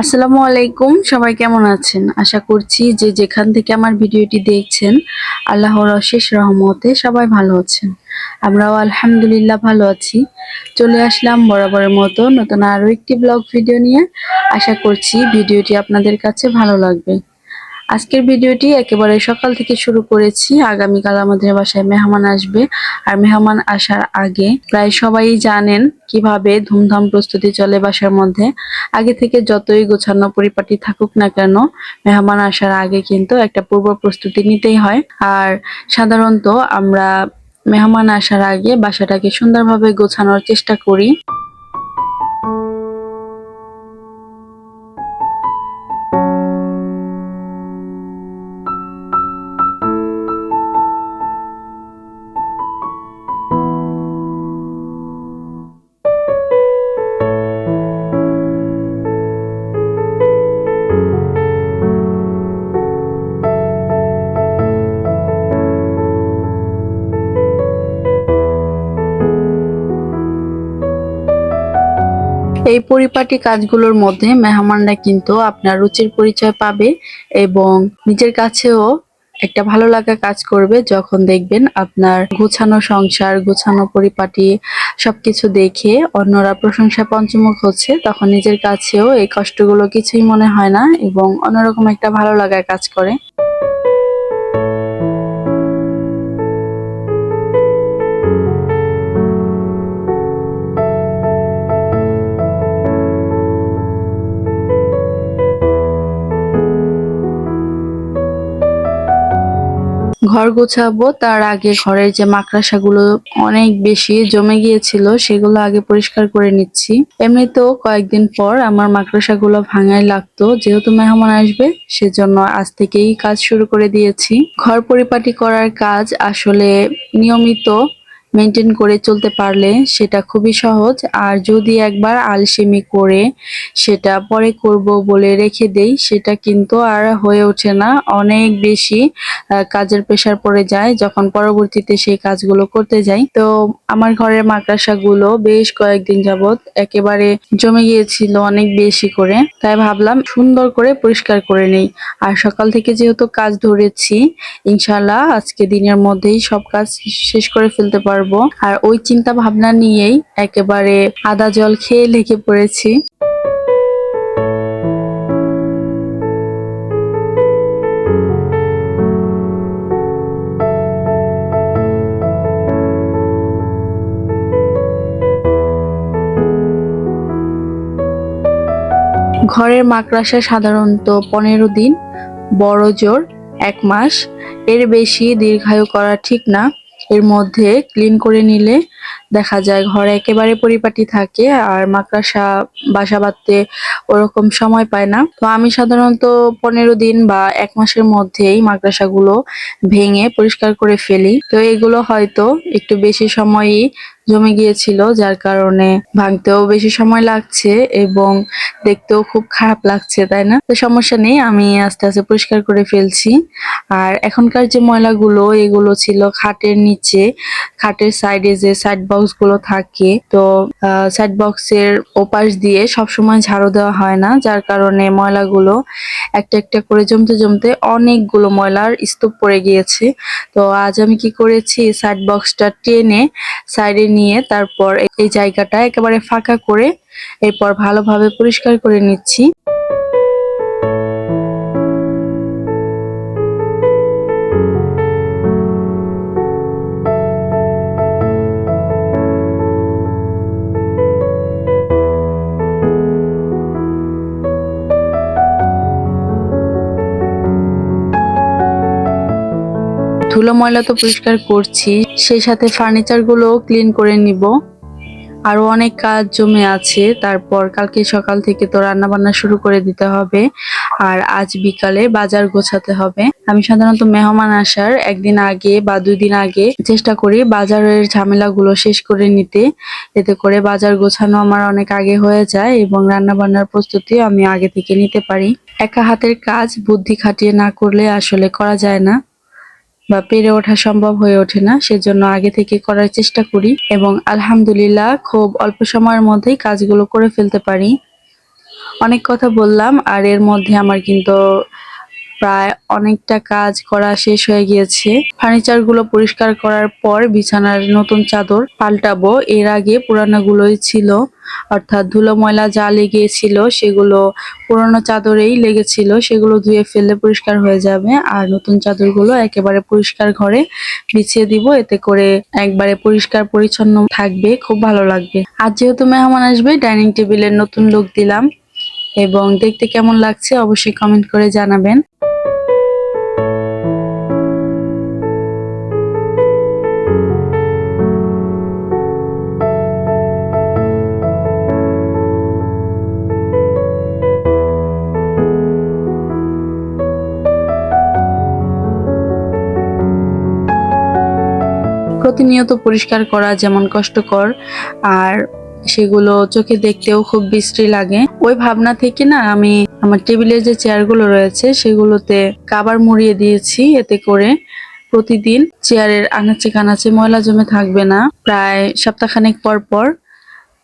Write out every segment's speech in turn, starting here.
আসসালামু আলাইকুম, সবাই কেমন আছেন? আশা করছি যে যেখান থেকে আমার ভিডিওটি দেখছেন, আল্লাহর অশেষ রহমতে সবাই ভালো আছেন। আমরাও আলহামদুলিল্লাহ ভালো আছি। চলে আসলাম বরাবরের মতো নতুন আরও একটি ব্লগ ভিডিও নিয়ে। আশা করছি ভিডিওটি আপনাদের কাছে ভালো লাগবে। আজকের ভিডিওটি একেবারে সকাল থেকে শুরু করেছি। আগামীকাল আমাদের বাসায় মেহমান আসবে। আর মেহমান আসার আগে প্রায় সবাই জানেন কীভাবে ধুমধাম প্রস্তুতি চলে বাসার মধ্যে। আগে থেকে যতই গোছানো পরিপাটি থাকুক না কেন, মেহমান আসার আগে কিন্তু একটা পূর্ব প্রস্তুতি নিতেই হয়। আর সাধারণত আমরা মেহমান আসার আগে বাসাটাকে সুন্দরভাবে গোছানোর চেষ্টা করি। এই পরিপাটি কাজগুলোর মধ্যে মেহমানরা কিন্তু আপনার রুচির পরিচয় পাবে এবং নিজের কাছেও একটা ভালো লাগা কাজ করবে যখন দেখবেন আপনার গোছানো সংসার, গোছানো পরিপাটি সবকিছু দেখে অন্যরা প্রশংসা পঞ্চমুখ হচ্ছে, তখন নিজের কাছেও এই কষ্টগুলো কিছুই মনে হয় না এবং অন্যরকম একটা ভালো লাগা কাজ করে। ঘর গোছাবো। তার আগে ঘরের যে মাকড়াসাগুলো অনেক বেশি জমে গিয়েছিল, সেগুলো আগে পরিষ্কার করে নিচ্ছি। এমনিতেও কয়েকদিন পর আমার মাকড়াসাগুলো ভাঙায় লাগতো। যেহেতু মেহমান আসবে, সেজন্য আজ থেকেই কাজ শুরু করে দিয়েছি। ঘর পরিপাটি করার কাজ আসলে নিয়মিত মেনটেন করে চলতে পারলে সেটা খুবই সহজ। আর যদি একবার আলসেমি করে সেটা পরে করব বলে রেখে দেই, সেটা কিন্তু আর হয়ে ওঠে না। অনেক বেশি কাজের প্রেশার পড়ে যায় যখন পরবর্তীতে সেই কাজগুলো করতে যাই। তো আমার ঘরের মাকড়াসাগুলো বেশ কয়েকদিন যাবত একেবারে জমে গিয়েছিল অনেক বেশি করে। তাই ভাবলাম সুন্দর করে পরিষ্কার করে নেই। আর সকাল থেকে যেহেতু কাজ ধরেছি ইনশাল্লাহ আজকে দিনের মধ্যেই সব কাজ শেষ করে ফেলতে পারব। আর ওই চিন্তা ভাবনা নিয়েই একেবারে আদা জল খেয়ে লেগে পড়েছি। ঘরের মাকড়াসা সাধারণত পনেরো দিন বড় জোর এক মাস। এর বেশি দীর্ঘায়ু করা ঠিক না। এর মধ্যে ক্লিন করে নিলে দেখা যায় ঘর একেবারে পরিপাটি থাকে আর মাকড়াসা, বাসা বাঁধতে ওরকম সময় পায় না। তো আমি সাধারণত পনেরো দিন বা এক মাসের মধ্যেই মাকড়াসাগুলো ভেঙে পরিষ্কার করে ফেলি। তো এগুলো হয়তো একটু বেশি সময়ই জমে গিয়েছিল, যার কারণে ভাঙতেও বেশি সময় লাগছে এবং দেখতেও খুব খারাপ লাগছে, তাই না? তো সমস্যা নেই, আমি আস্তে আস্তে পরিষ্কার করে ফেলছি। আর এখনকার যে ময়লাগুলো, এগুলো ছিল খাটের নিচে, খাটের সাইডে যে সাইড বক্সগুলো থাকে, তো সাইড বক্সের ওপাশ দিয়ে সবসময় ঝাড়ু দেওয়া হয় না, যার কারণে ময়লাগুলো একটা একটা করে জমতে জমতে অনেকগুলো ময়লার স্তূপ পড়ে গিয়েছে। তো আজ আমি কি করেছি সাইড বক্সটা টেনে সাইডে নিয়ে তারপর এই জায়গাটা একেবারে ফাঁকা করে এরপর ভালোভাবে পরিষ্কার করে নিচ্ছি। ধুলো ময়লা তো পরিষ্কার করছি, সেই সাথে ফার্নিচারগুলো ক্লিন করে নিব। আরও অনেক কাজ জমে আছে, তারপর কালকে সকাল থেকে তো রান্না বান্না শুরু করে দিতে হবে, আর আজ বিকালে বাজার গোছাতে হবে। আমি সাধারণত মেহমান আসার একদিন আগে বা দুই দিন আগে চেষ্টা করি বাজারের ঝামেলাগুলো শেষ করে নিতে, এতে করে বাজার গোছানো আমার অনেক আগে হয়ে যায় এবং রান্না বান্নার প্রস্তুতি আমি আগে থেকে নিতে পারি। একা হাতের কাজ বুদ্ধি খাটিয়ে না করলে আসলে করা যায় না। বা পেরে ওঠা সম্ভব হয়ে ওঠে না, সেজন্য আগে থেকে করার চেষ্টা করি এবং আলহামদুলিল্লাহ খুব অল্প সময়ের মধ্যেই কাজগুলো করে ফেলতে পারি। অনেক কথা বললাম আর এর মধ্যে আমার কিন্তু প্রায় অনেকটা কাজ করা শেষ হয়ে গিয়েছে। ফার্নিচারগুলো পরিষ্কার করার পর বিছানার নতুন চাদর পাল্টাবো। এর আগে পুরানোগুলোই ছিল। অর্থাৎ ধুলো ময়লা যা লেগেছিল সেগুলো পুরনো চাদরেই লেগেছিল। সেগুলো ধুয়ে ফেললে পরিষ্কার হয়ে যাবে। আর নতুন চাদরগুলো একেবারে পরিষ্কার ঘরে বিছিয়ে দিব। এতে করে একবারে পরিষ্কার পরিচ্ছন্ন থাকবে। খুব ভালো লাগবে। আর যেহেতু মেহমান আসবে, ডাইনিং টেবিলের নতুন লুক দিলাম। এবং দেখতে কেমন লাগছে অবশ্যই কমেন্ট করে জানাবেন। প্রতিনিয়ত পরিষ্কার করা যেমন কষ্টকর, আর সেগুলো চোখে দেখতেও খুব বিশ্রী লাগে। ওই ভাবনা থেকে না আমি আমার টেবিলের যে চেয়ারগুলো রয়েছে, সেগুলোতে কাবার মুড়িয়ে দিয়েছি এতে করে প্রতিদিন চেয়ারের আনাচে কানাচে ময়লা জমে থাকবে না। প্রায় সপ্তাহখানেক পর পর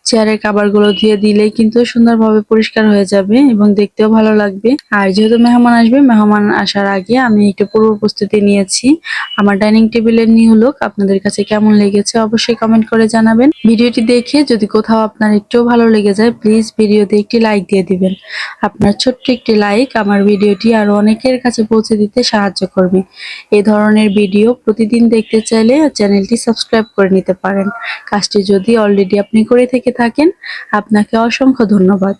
চেয়ারের কাবারগুলো দিয়ে দিলেই কিন্তু সুন্দরভাবে পরিষ্কার হয়ে যাবে এবং দেখতেও ভালো লাগবে। আর যেহেতু মেহমান আসবে, মেহমান আসার আগে আমি একটু পূর্ব প্রস্তুতি নিয়েছি। আমার ডাইনিং টেবিলের নিউ লুক আপনাদের কাছে কেমন লেগেছে অবশ্যই কমেন্ট করে জানাবেন। ভিডিওটি দেখে যদি কোথাও আপনার একটু ভালো লেগে যায় প্লিজ ভিডিওতে একটি লাইক দিয়ে দিবেন। আপনার ছোট্ট একটি লাইক আমার ভিডিওটি আরও অনেকের কাছে পৌঁছে দিতে সাহায্য করবে। এই ধরনের ভিডিও প্রতিদিন দেখতে চাইলে চ্যানেলটি সাবস্ক্রাইব করে নিতে পারেন। কাজটি যদি অলরেডি আপনি করে থেকে থাকেন। আপনাকে অসংখ্য ধন্যবাদ।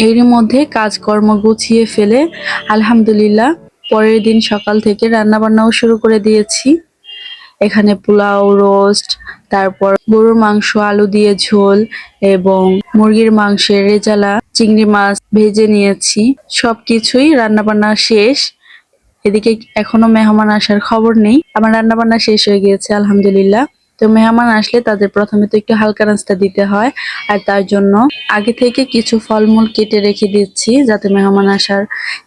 এরই মধ্যে কাজকর্ম গুছিয়ে ফেলে, আলহামদুলিল্লাহ, পরের দিন সকাল থেকে রান্না বান্নাও শুরু করে দিয়েছি। এখানে পোলাও, রোস্ট, তারপর গরুর মাংস, আলু দিয়ে ঝোল এবং মুরগির মাংসের রেজালা, চিংড়ি মাছ ভেজে নিয়েছি। সবকিছুই রান্না বান্না শেষ। এদিকে এখনও মেহমান আসার খবর নেই। আমার রান্না বান্না শেষ হয়ে গিয়েছে, আলহামদুলিল্লাহ। তো মেহমান আসলে তাদের প্রথমে তো একটু হালকা নাস্তা দিতে হয়, আর তার জন্য আগে থেকে কিছু ফলমূল কেটে রেখে দিচ্ছি, যাতে মেহমান আসার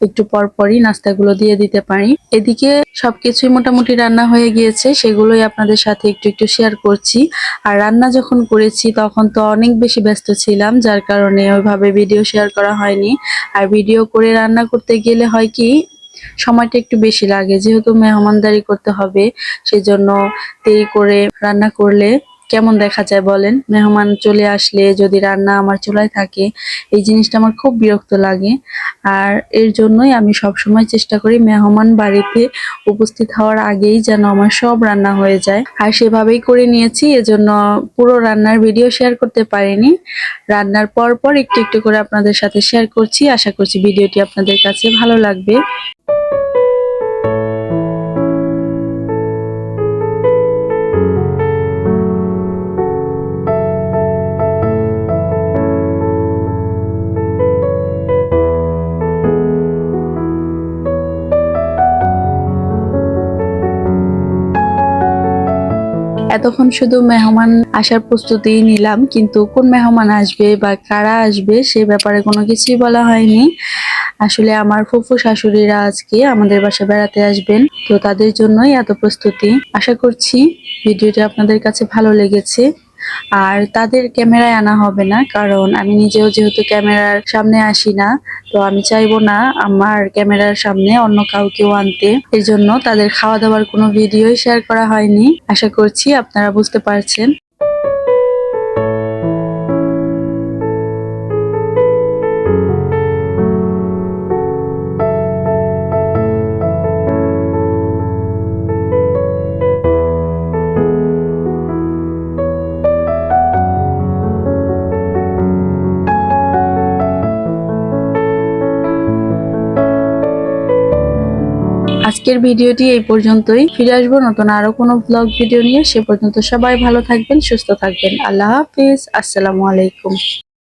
একটু পর পরই নাস্তাগুলো দিয়ে দিতে পারি। এদিকে সবকিছুই মোটামুটি রান্না হয়ে গিয়েছে, সেগুলোই আপনাদের সাথে একটু একটু শেয়ার করছি। আর রান্না যখন করেছি, তখন তো অনেক বেশি ব্যস্ত ছিলাম, যার কারণে ওইভাবে ভিডিও শেয়ার করা হয়নি। আর ভিডিও করে রান্না করতে গেলে হয় কি সময়টা একটু বেশি লাগে যেহেতু মেহমানদারি করতে হবে সেজন্য দেরি করে রান্না করলে কেমন দেখা যায় বলেন? মেহমান চলে আসলে যদি রান্না আমার চুলায় থাকে, এই জিনিসটা আমার খুব বিরক্ত লাগে। আর এর জন্যই আমি সব সময় চেষ্টা করি মেহমান বাড়িতে উপস্থিত হওয়ার আগেই যেন আমার সব রান্না হয়ে যায়। আর সেভাবেই করে নিয়েছি, এজন্য পুরো রান্নার ভিডিও শেয়ার করতে পারিনি। রান্নার পর পর একটু একটু করে আপনাদের সাথে শেয়ার করছি। আশা করছি ভিডিওটি আপনাদের কাছে ভালো লাগবে। এতক্ষণ শুধু মেহমান আসার প্রস্তুতি নিলাম, কিন্তু কোন মেহমান আসবে বা কারা আসবে সে ব্যাপারে কোনো কিছুই বলা হয়নি। আসলে আমার ফুফু শাশুড়িরা আজকে আমাদের বাসা বেড়াতে আসবেন, তো তাদের জন্যই এত প্রস্তুতি। আশা করছি ভিডিওটি আপনাদের কাছে ভালো লেগেছে। আর তাদের ক্যামেরায় আনা হবে না, কারণ আমি নিজেও যেহেতু ক্যামেরার সামনে আসি না, তো আমি চাইব না আমার ক্যামেরার সামনে অন্য কাউকেও আনতে। এর জন্য তাদের খাওয়া দাওয়ার কোনো ভিডিও শেয়ার করা হয়নি। আশা করছি আপনারা বুঝতে পারছেন। আজকের ভিডিওটি এই পর্যন্তই। ফিরে আসব নতুন আরও কোনো ব্লগ ভিডিও নিয়ে। সে পর্যন্ত সবাই ভালো থাকবেন, সুস্থ থাকবেন। আল্লাহ হাফিজ। আসসালামু আলাইকুম।